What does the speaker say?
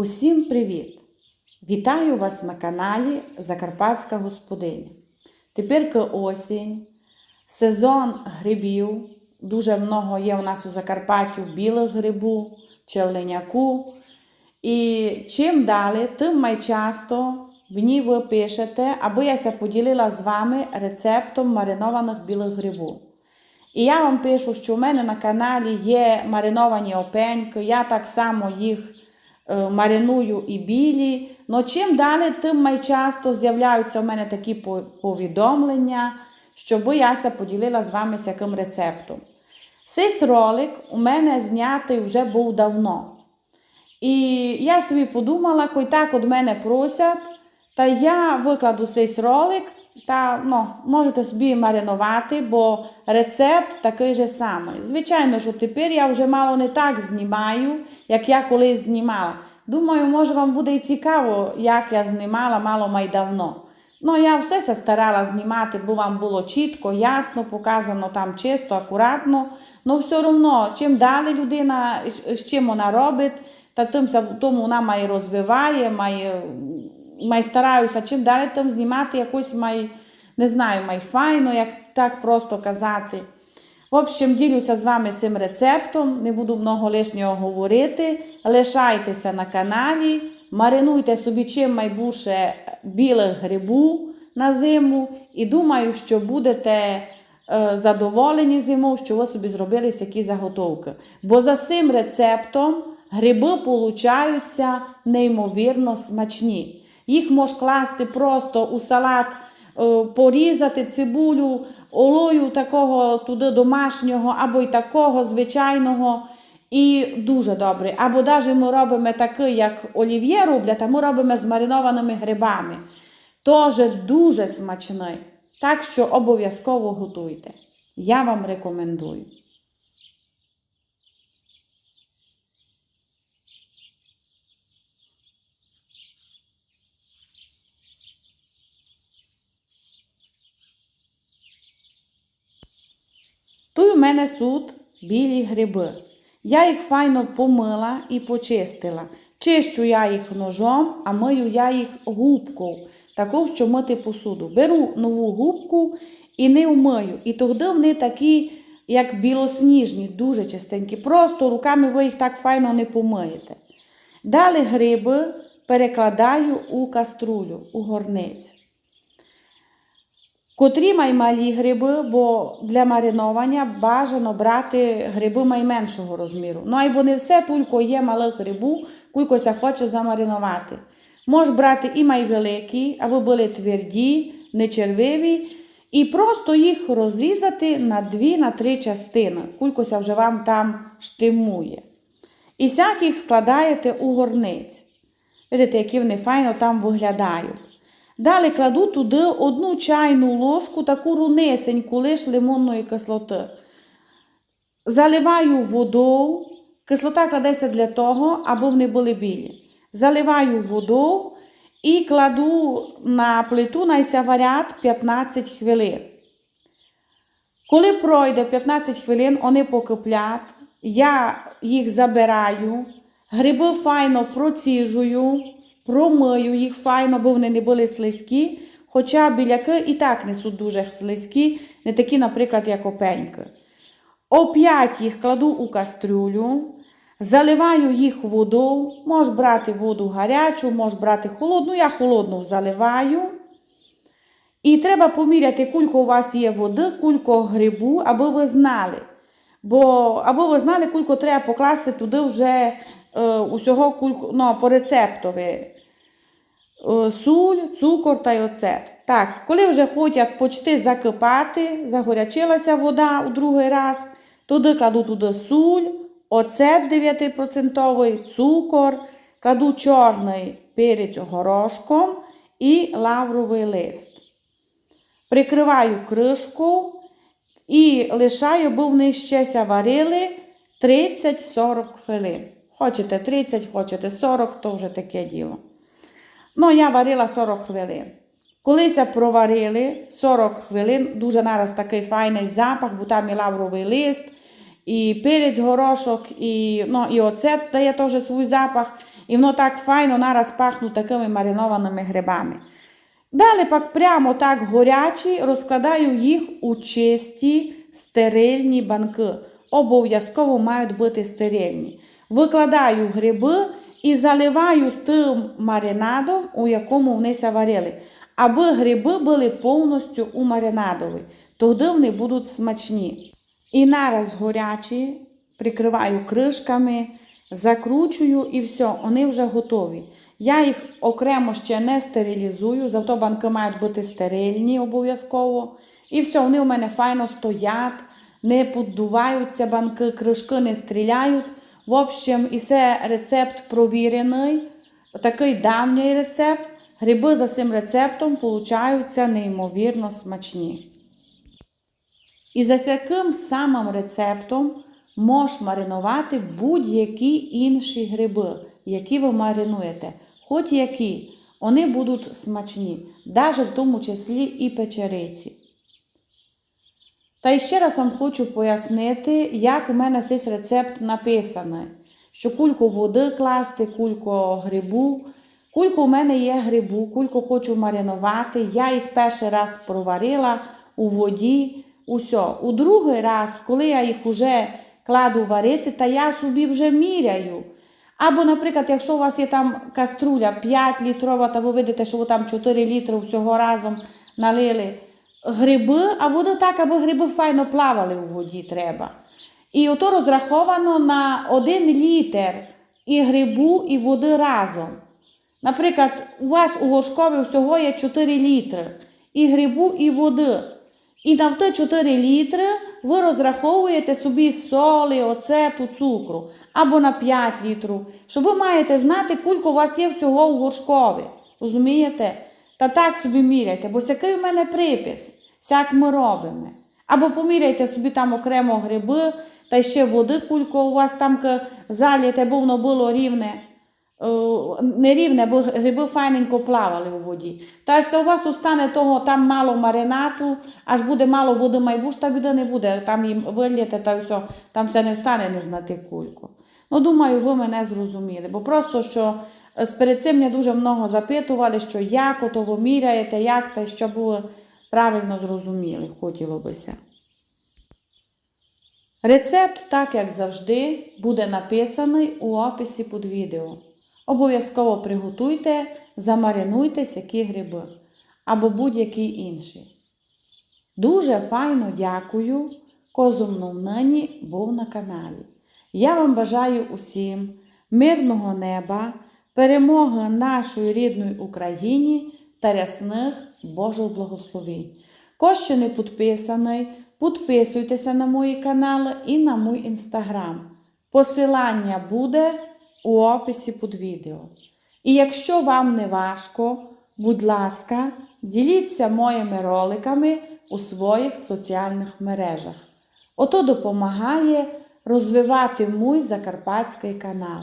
Усім привіт! Вітаю вас на каналі Закарпатська Господиня. Тепер осінь, сезон грибів. Дуже много є у нас у Закарпаттю білих грибу, черленяку. І чим далі, тим найчасто в ній ви пишете, аби я поділила з вами рецептом маринованих білих грибів. І я вам пишу, що у мене на каналі є мариновані опеньки, я так само їх мариную і білі. Но чим далі, тим найчасто з'являються у мене такі повідомлення, щоб я поділила з вами яким рецептом. Цей ролик у мене знятий вже був давно. І я собі подумала, кой так від мене просять, та я викладу цей ролик, та ну, можете собі маринувати, бо рецепт такий же самий. Звичайно, що тепер я вже мало не так знімаю, як я колись знімала. Думаю, може вам буде і цікаво, як я знімала мало май давно. Ну, я все се старала знімати, бо вам було чітко, ясно, показано там чисто, акуратно. Ну, все одно, чим далі людина, з- чим вона робить, та тим тому вона має розвиває, має, має стараюся, чим далі тим знімати якось має, не знаю, має файно, як так просто казати. В общем, ділюся з вами цим рецептом, не буду много лишнього говорити. Лишайтеся на каналі, маринуйте собі чим майбуше білих грибу на зиму і думаю, що будете е, задоволені зимою, що ви собі зробили які заготовки. Бо за цим рецептом гриби получаються неймовірно смачні. Їх можеш класти просто у салат е, порізати цибулю, олою такого туди домашнього, або й такого звичайного. І дуже добре. Або навіть ми робимо такий, як олів'є роблять, а ми робимо з маринованими грибами. Теж дуже смачний. Так що обов'язково готуйте. Я вам рекомендую. Тут у мене суд білі гриби. Я їх файно помила і почистила. Чищу я їх ножом, а мию я їх губкою, таку, що мити посуду. Беру нову губку і не вмию. І тоді вони такі, як білосніжні, дуже чистенькі. Просто руками ви їх так файно не помиєте. Далі гриби перекладаю у каструлю, у горниць. Котрі май малі гриби, бо для мариновання бажано брати гриби найменшого розміру. Ну, або не все, тільки є малих грибу, куйкося хоче замаринувати. Можеш брати і майвеликі, аби були тверді, не червиві, і просто їх розрізати на дві, на три частини. Кулькося вже вам там штимує. І сяк їх складаєте у горниць. Видите, які вони файно там виглядають. Далі кладу туди одну чайну ложку, таку рунесеньку лиш лимонної кислоти. Заливаю воду. Кислота кладеться для того, аби вони були білі. Заливаю воду і кладу на плиту найся варять 15 хвилин. Коли пройде 15 хвилин, вони покиплять, я їх забираю, гриби файно проціжую, промию їх файно, бо вони не були слизькі. Хоча біляки і так несуть дуже слизькі, не такі, наприклад, як опеньки. Оп'ять їх кладу у кастрюлю, заливаю їх воду, можеш брати воду гарячу, можеш брати холодну, я холодну заливаю. І треба поміряти, кулько у вас є води, кулько грибу, аби ви знали. Бо аби ви знали, кулько треба покласти туди вже усього кулько, ну, по рецептові. Е, Суль, цукор та й оцет. Так, коли вже хочуть почти закипати, загорячилася вода у другий раз, туди кладу туди суль, оцет 9%, цукор, кладу чорний перець горошком і лавровий лист. Прикриваю кришку і лишаю, бо вони ще варили 30-40 хвилин. Хочете 30, хочете 40, то вже таке діло. Ну, я варила 40 хвилин. Колися проварили 40 хвилин, дуже нараз такий файний запах, бо там і лавровий лист, і перець, горошок, і, ну, і оцет дає теж свій запах. І воно так файно нараз пахне такими маринованими грибами. Далі пак прямо так горячі розкладаю їх у чисті стерильні банки. Обов'язково мають бути стерильні. Викладаю гриби і заливаю тим маринадом, у якому вони варили. Аби гриби були повністю у маринадові. Тоді вони будуть смачні. І нараз горячі, прикриваю кришками, закручую і все, вони вже готові. Я їх окремо ще не стерилізую, зато банки мають бути стерильні обов'язково. І все, вони у мене файно стоять, не поддуваються банки, кришки не стріляють. В общем, і це рецепт провірений, такий давній рецепт. Гриби за цим рецептом получаються неймовірно смачні. І за яким самим рецептом можеш маринувати будь-які інші гриби, які ви маринуєте. Хоч які, вони будуть смачні, навіть в тому числі і печериці. Та ще раз вам хочу пояснити, як у мене цей рецепт написаний. Що кульку води класти, кульку грибу. Кульку у мене є грибу, кульку хочу маринувати. Я їх перший раз проварила у воді. Усе. У другий раз, коли я їх вже кладу варити, та я собі вже міряю. Або, наприклад, якщо у вас є там каструля 5 літрова, та ви видите, що ви там 4 літри всього разом налили гриби, а вода так, аби гриби файно плавали у воді треба. І ото розраховано на 1 літр і грибу, і води разом. Наприклад, у вас у горшкові всього є 4 літри і грибу, і води. І на ті 4 літри ви розраховуєте собі солі, оцету, цукру або на 5 літрів. Що ви маєте знати, кулько у вас є всього у горшкові. Розумієте? Та так собі міряйте, бо який у мене припис, сяк ми робимо. Або поміряйте собі там окремо гриби, та ще води кулько у вас там заліте, бо воно було рівне. Е, Не рівне, бо гриби файненько плавали у воді. Та ж у вас остане того там мало маринату, аж буде мало води майбуш, та біда не буде. Там їм вилієте та все, там це не встане не знати кульку. Ну, думаю, ви мене зрозуміли, бо просто що перед цим мене дуже много запитували, що як ото ви міряєте, як та щоб ви правильно зрозуміли, хотіло бися. Рецепт, так як завжди, буде написаний у описі під відео. Обов'язково приготуйте, замаринуйте сякі гриби або будь-які інші. Дуже файно дякую, козумно нині був на каналі. Я вам бажаю усім мирного неба, перемоги нашої рідної Україні та рясних Божих благословень. Ще не підписаний, підписуйтеся на мої канали і на мій інстаграм. Посилання буде у описі під відео. І якщо вам не важко, будь ласка, діліться моїми роликами у своїх соціальних мережах. Ото допомагає розвивати мій закарпатський канал.